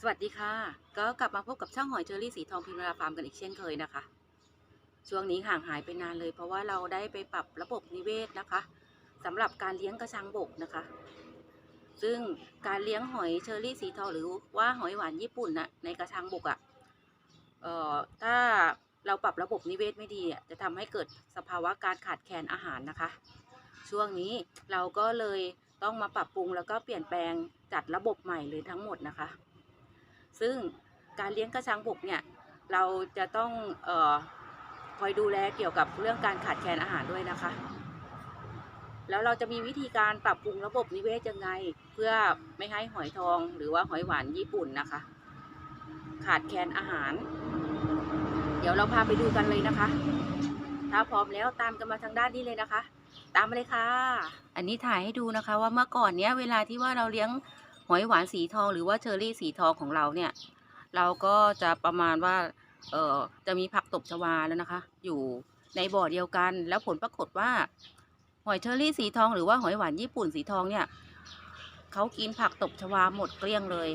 สวัสดีค่ะ ก็กลับมาพบกับช่างหอยเจอรี่สีทองพิมราฟาร์มกันอีกเช่นเคยนะคะ ช่วงนี้ห่างหายไปนานเลย เพราะว่าเราได้ไปปรับระบบนิเวศนะคะสำหรับการเลี้ยงกระชังบกนะคะ ซึ่งการเลี้ยงหอยเชอรี่สีทองหรือว่าหอยหวานญี่ปุ่นนะในกระชังบกอะ่ะเอ่อถ้าเราปรับระบบนิเวศไม่ดีอะจะทำให้เกิดสภาวะการขาดแคลนอาหารนะคะ ช่วงนี้เราก็เลยต้องมาปรับปรุงแล้วก็เปลี่ยนแปลงจัดระบบใหม่เลยทั้งหมดนะคะ ซึ่งการเลี้ยงกระชังบกเนี่ยเราจะต้องเออคอยดูแลเกี่ยวกับเรื่องการขาดแคลนอาหารด้วยนะคะ แล้วเราจะมีวิธีการปรับปรุงระบบนิเวศยังไง เพื่อไม่ให้หอยทองหรือว่าหอยหวานญี่ปุ่นนะคะ ขาดแคลนอาหาร เดี๋ยวเราพาไปดูกันเลยนะคะ ถ้าพร้อมแล้วตามกันมาทางด้านนี้เลยนะคะ ตามมาเลยค่ะ อันนี้ถ่ายให้ดูนะคะว่าเมื่อก่อนเนี้ยเวลาที่ว่าเราเลี้ยง หอยหวานสีทองหรือว่าเชอรี่สีทองของเราเนี่ย เราก็จะประมาณว่าเออจะมีผักตบชวาแล้วนะคะ อยู่ในบ่อเดียวกัน แล้วผลปรากฏว่า หอยเชอรี่สีทองหรือว่าหอยหวานญี่ปุ่นสีทองเนี่ยเขากินผักตบชวาหมดเกลี้ยงเลย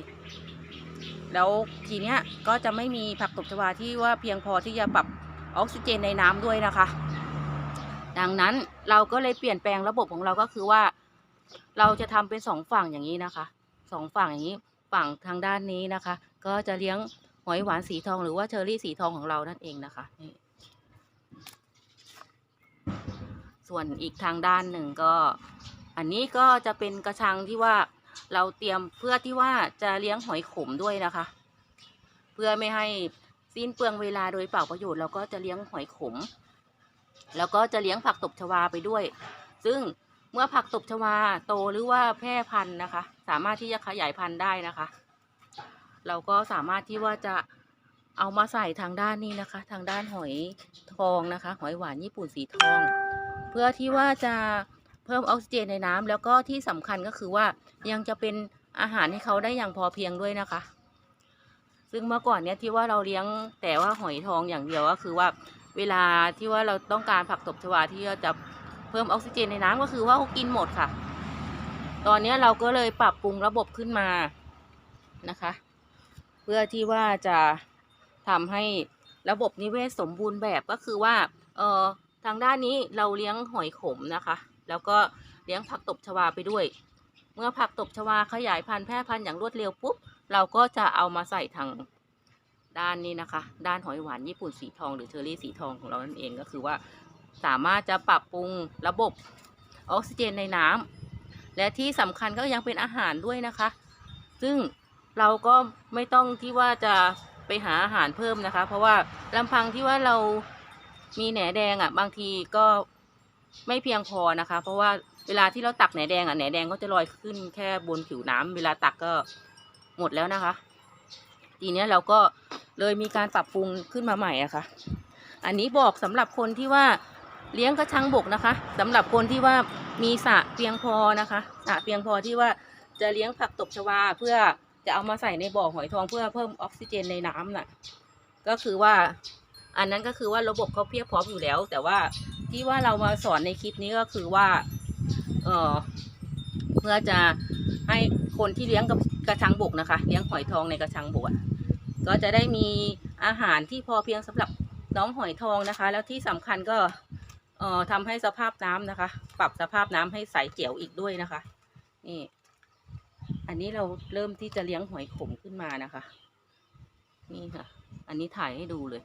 แล้วทีเนี้ยก็จะไม่มีผักตบชวาที่ว่าเพียงพอที่จะปรับออกซิเจนในน้ำด้วยนะคะ ดังนั้นเราก็เลยเปลี่ยนแปลงระบบของเราก็คือว่า เราจะทำเป็นสองฝั่งอย่างนี้นะคะ สองฝั่งอย่างนี้ฝั่งทางด้านนี้นะคะ ก็จะเลี้ยงหอยหวานสีทองหรือว่าเชอรี่สีทองของเรานั่นเองนะคะนี่ส่วนอีกทางด้านหนึ่งก็ อันนี้ก็จะเป็นกระชังที่ว่าเราเตรียมเพื่อที่ว่าจะเลี้ยงหอยขมด้วยนะคะ เพื่อไม่ให้สิ้นเปลืองเวลาโดยเปล่าประโยชน์เราก็จะเลี้ยงหอยขม แล้วก็จะเลี้ยงผักตบชวาไปด้วย ซึ่ง เมื่อผักตบชวาโตหรือว่าแพร่พันธุ์นะคะ สามารถที่จะขยายพันธุ์ได้นะคะ เราก็สามารถที่ว่าจะเอามาใส่ทางด้านนี้นะคะ ทางด้านหอยทองนะคะ หอยหวานญี่ปุ่นสีทอง เพื่อที่ว่าจะเพิ่มออกซิเจนในน้ำแล้วก็ที่สำคัญก็คือว่ายังจะเป็นอาหารให้เขาได้อย่างพอเพียงด้วยนะคะ ซึ่งเมื่อก่อนเนี้ยที่ว่าเราเลี้ยงแต่ว่าหอยทองอย่างเดียวก็คือว่า เวลาที่ว่าเราต้องการผักตบชวาที่จะ เพิ่มออกซิเจนในน้ำก็คือว่าเขากินหมดค่ะ ตอนนี้เราก็เลยปรับปรุงระบบขึ้นมานะคะ เพื่อที่ว่าจะทำให้ระบบนิเวศสมบูรณ์แบบก็คือว่าเออทางด้านนี้เราเลี้ยงหอยขมนะคะ แล้วก็เลี้ยงผักตบชวาไปด้วย เมื่อผักตบชวาขยายพันธุ์แพร่พันธุ์อย่างรวดเร็วปุ๊บเราก็จะเอามาใส่ทางด้านนี้นะคะ ด้านหอยหวานญี่ปุ่นสีทองหรือเชอรี่สีทองของเรานั่นเองก็คือว่า สามารถจะปรับปรุงระบบออกซิเจนในน้ำและที่สำคัญก็ยังเป็นอาหารด้วยนะคะ ซึ่งเราก็ไม่ต้องที่ว่าจะไปหาอาหารเพิ่มนะคะ เพราะว่าลำพังที่ว่าเรามีแหนแดงอะ่ะ บางทีก็ไม่เพียงพอนะคะ เพราะว่าเวลาที่เราตักแหนแดงอะ่ะแหนแดงก็จะลอยขึ้นแค่บนผิวน้ำเวลาตักก็หมดแล้วนะคะ ทีเนี้ยเราก็เลยมีการปรับปรุงขึ้นมาใหม่อะค่ะ อันนี้บอกสำหรับคนที่ว่า เลี้ยงกระชังบกนะคะสำหรับคนที่ว่ามีสระเพียงพอนะคะสระเพียงพอที่ว่าจะเลี้ยงผักตบชวาเพื่อจะเอามาใส่ในบ่อหอยทองเพื่อเพิ่มออกซิเจนในน้ำน่ะ ก็คือว่า อันนั้นก็คือว่าระบบเขาเพียบพร้อมอยู่แล้ว แต่ว่าที่ว่าเรามาสอนในคลิปนี้ก็คือว่า เออเพื่อจะให้คนที่เลี้ยงกับกระชังบกนะคะ เลี้ยงหอยทองในกระชังบกอะก็จะได้มีอาหารที่พอเพียงสำหรับน้องหอยทองนะคะ แล้วที่สำคัญก็ เอ่อทำให้สภาพน้ำนะคะ ปรับสภาพน้ำให้ใสเจียวอีกด้วยนะคะ นี่ อันนี้เราเริ่มที่จะเลี้ยงหอยขมขึ้นมานะคะ นี่ค่ะ อันนี้ถ่ายให้ดูเลย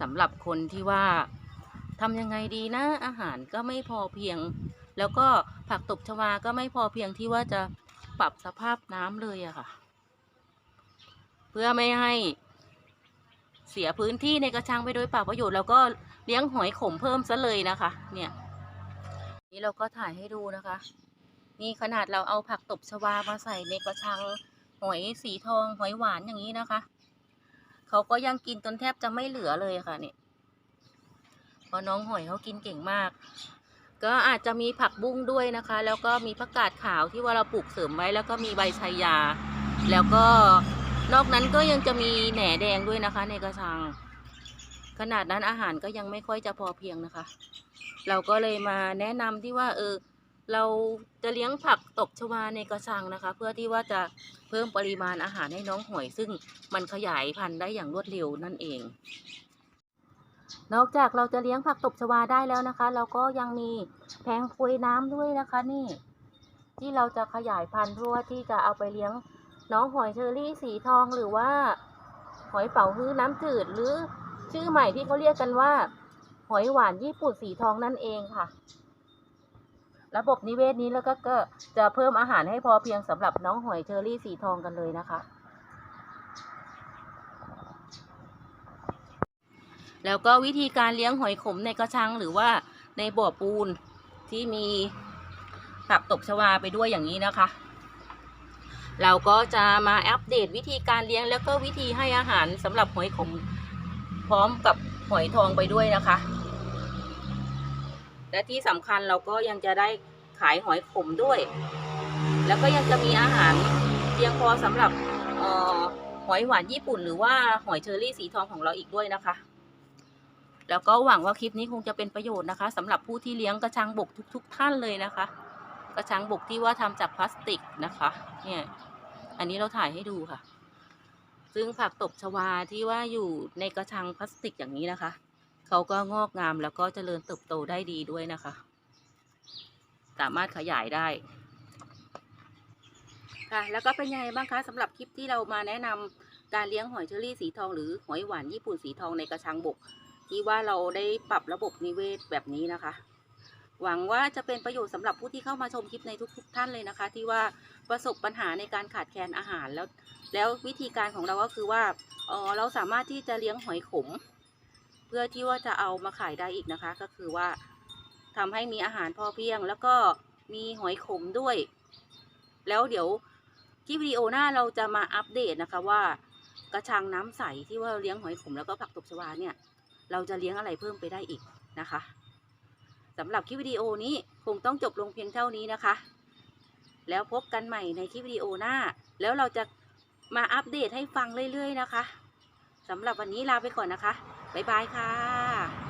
สำหรับคนที่ว่าทำยังไงดีนะ อาหารก็ไม่พอเพียง แล้วก็ผักตบชวาก็ไม่พอเพียงที่ว่าจะปรับสภาพน้ำเลยอะค่ะ เพื่อไม่ให้ เสียพื้นที่ในกระชังไปโดยเปล่าประโยชน์แล้วก็เลี้ยงหอยขมเพิ่มซะเลยนะคะ เนี่ยนี่เราก็ถ่ายให้ดูนะคะ นี่ขนาดเราเอาผักตบชวามาใส่ในกระชังหอยสีทองหอยหวานอย่างนี้นะคะเขาก็ยังกินจนแทบจะไม่เหลือเลยค่ะเนี่ยเพราะน้องหอยเขากินเก่งมาก ก็อาจจะมีผักบุ้งด้วยนะคะ แล้วก็มีผักกาดขาวที่ว่าเราปลูกเสริมไว้ แล้วก็มีใบชายา แล้วก็ นอกนั้นก็ยังจะมีแหน่แดงด้วยนะคะ ในกระชัง ขนาดนั้นอาหารก็ยังไม่ค่อยจะพอเพียงนะคะ เราก็เลยมาแนะนำที่ว่า เออ เราจะเลี้ยงผักตบชวาในกระชังนะคะ เพื่อที่ว่าจะเพิ่มปริมาณอาหารให้น้องหอย ซึ่งมันขยายพันธุ์ได้อย่างรวดเร็วนั่นเองนอกจากเราจะเลี้ยงผักตบชวาได้แล้วนะคะ เราก็ยังมีแพงพุยน้ำด้วยนะคะ นี่ ที่เราจะขยายพันธุ์เพื่อที่จะเอาไปเลี้ยง น้องหอยเชอรี่สีทองหรือว่า หอยเป๋าฮื้อน้ำจืดหรือชื่อใหม่ที่เขาเรียกกันว่า หอยหวานญี่ปุ่นสีทองนั่นเองค่ะ ระบบนิเวศนี้แล้วก็ก็จะเพิ่มอาหารให้พอเพียงสำหรับน้องหอยเชอรี่สีทองกันเลยนะคะ แล้วก็วิธีการเลี้ยงหอยขมในกระชังหรือว่าในบ่อปูนที่มีผักตบชวาไปด้วยอย่างนี้นะคะ เราก็จะมาอัปเดตวิธีการเลี้ยงแล้วก็วิธีให้อาหารสำหรับหอยขมพร้อมกับหอยทองไปด้วยนะคะ และที่สำคัญเราก็ยังจะได้ขายหอยขมด้วย แล้วก็ยังจะมีอาหารเพียงพอสำหรับออหอยหวานญี่ปุ่น หรือว่าหอยเชอรี่สีทองของเราอีกด้วยนะคะ แล้วก็หวังว่าคลิปนี้คงจะเป็นประโยชน์นะคะสำหรับผู้ที่เลี้ยงกระชังบกทุก ๆ ท่านเลยนะคะ กระชังบกที่ว่าทำจากพลาสติกนะคะ เนี่ย อันนี้เราถ่ายให้ดูค่ะ ซึ่งผักตบชวาที่ว่าอยู่ในกระชังพลาสติกอย่างนี้นะคะ เขาก็งอกงามแล้วก็เจริญเติบโตได้ดีด้วยนะคะ สามารถขยายได้ค่ะ แล้วก็เป็นยังไงบ้างคะสำหรับคลิปที่เรามาแนะนำการเลี้ยงหอยเชอรี่สีทองหรือหอยหวานญี่ปุ่นสีทองในกระชังบก ที่ว่าเราได้ปรับระบบนิเวศแบบนี้นะคะ หวังว่าจะเป็นประโยชน์สำหรับผู้ที่เข้ามาชมคลิปในทุก ๆ ท่านเลยนะคะ ที่ว่าประสบปัญหาในการขาดแคลนอาหารแล้ว แล้ววิธีการของเราก็คือว่าเออเราสามารถที่จะเลี้ยงหอยขม เพื่อที่ว่าจะเอามาขายได้อีกนะคะ ก็คือว่าทำให้มีอาหารพอเพียง แล้วก็มีหอยขมด้วย แล้วเดี๋ยวที่วิดีโอหน้าเราจะมาอัปเดตนะคะว่ากระชังน้ำใสที่ว่าเลี้ยงหอยขมแล้วก็ผักตบชวาเนี่ย เราจะเลี้ยงอะไรเพิ่มไปได้อีกนะคะ สำหรับคลิปวิดีโอนี้คงต้องจบลงเพียงเท่านี้นะคะ แล้วพบกันใหม่ในคลิปวิดีโอหน้า แล้วเราจะมาอัปเดตให้ฟังเรื่อยๆนะคะสำหรับวันนี้ลาไปก่อนนะคะ บ๊ายบายค่ะ